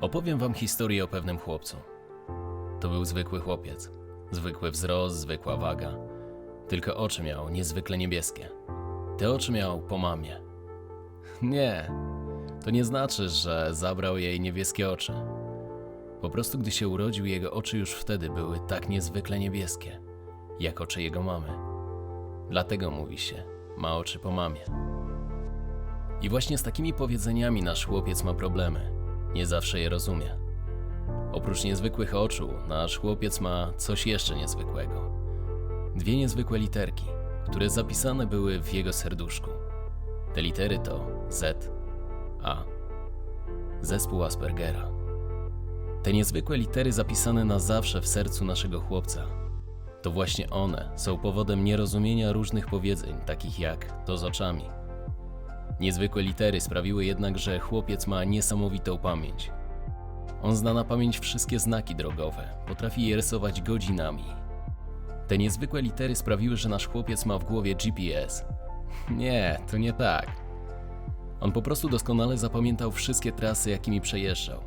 Opowiem wam historię o pewnym chłopcu. To był zwykły chłopiec. Zwykły wzrost, zwykła waga. Tylko oczy miał niezwykle niebieskie. Te oczy miał po mamie. Nie, to nie znaczy, że zabrał jej niebieskie oczy. Po prostu gdy się urodził, jego oczy już wtedy były tak niezwykle niebieskie, jak oczy jego mamy. Dlatego mówi się, ma oczy po mamie. I właśnie z takimi powiedzeniami nasz chłopiec ma problemy. Nie zawsze je rozumie. Oprócz niezwykłych oczu, nasz chłopiec ma coś jeszcze niezwykłego. Dwie niezwykłe literki, które zapisane były w jego serduszku. Te litery to Z, A. Zespół Aspergera. Te niezwykłe litery zapisane na zawsze w sercu naszego chłopca. To właśnie one są powodem nierozumienia różnych powiedzeń, takich jak to z oczami. Niezwykłe litery sprawiły jednak, że chłopiec ma niesamowitą pamięć. On zna na pamięć wszystkie znaki drogowe, potrafi je rysować godzinami. Te niezwykłe litery sprawiły, że nasz chłopiec ma w głowie GPS. Nie, to nie tak. On po prostu doskonale zapamiętał wszystkie trasy, jakimi przejeżdżał.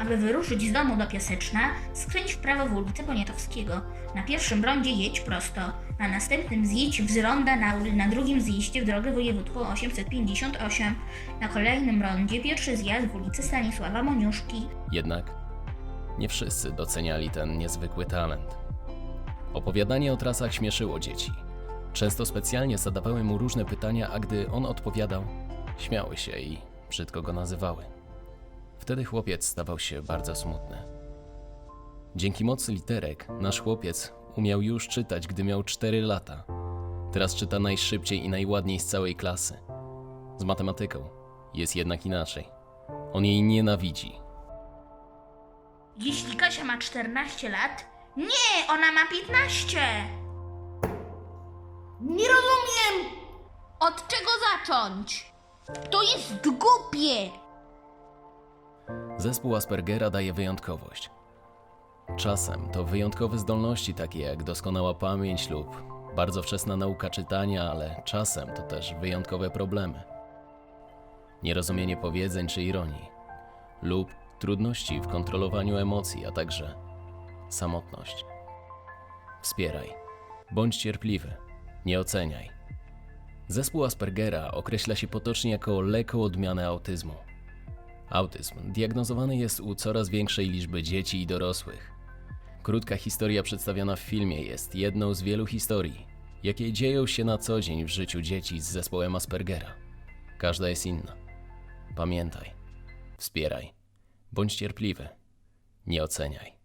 Aby wyruszyć z domu do Piaseczna, skręć w prawo w ulicę Poniatowskiego. Na pierwszym rondzie jedź prosto, na następnym zjedź z ronda na, na drugim zjeździe w drogę wojewódzką 858. Na kolejnym rondzie pierwszy zjazd w ulicę Stanisława Moniuszki. Jednak nie wszyscy doceniali ten niezwykły talent. Opowiadanie o trasach śmieszyło dzieci. Często specjalnie zadawały mu różne pytania, a gdy on odpowiadał, śmiały się i brzydko go nazywały. Wtedy chłopiec stawał się bardzo smutny. Dzięki mocy literek nasz chłopiec umiał już czytać, gdy miał 4 lata. Teraz czyta najszybciej i najładniej z całej klasy. Z matematyką jest jednak inaczej. On jej nienawidzi, Jeśli Kasia ma 14 lat, nie, ona ma 15. Nie rozumiem! Od czego zacząć? To jest głupie. Zespół Aspergera daje wyjątkowość. Czasem to wyjątkowe zdolności takie jak doskonała pamięć lub bardzo wczesna nauka czytania, ale czasem to też wyjątkowe problemy. Nierozumienie powiedzeń czy ironii, lub trudności w kontrolowaniu emocji, a także samotność. Wspieraj. Bądź cierpliwy. Nie oceniaj. Zespół Aspergera określa się potocznie jako lekką odmianę autyzmu. Autyzm diagnozowany jest u coraz większej liczby dzieci i dorosłych. Krótka historia przedstawiona w filmie jest jedną z wielu historii, jakie dzieją się na co dzień w życiu dzieci z zespołem Aspergera. Każda jest inna. Pamiętaj, wspieraj, bądź cierpliwy, nie oceniaj.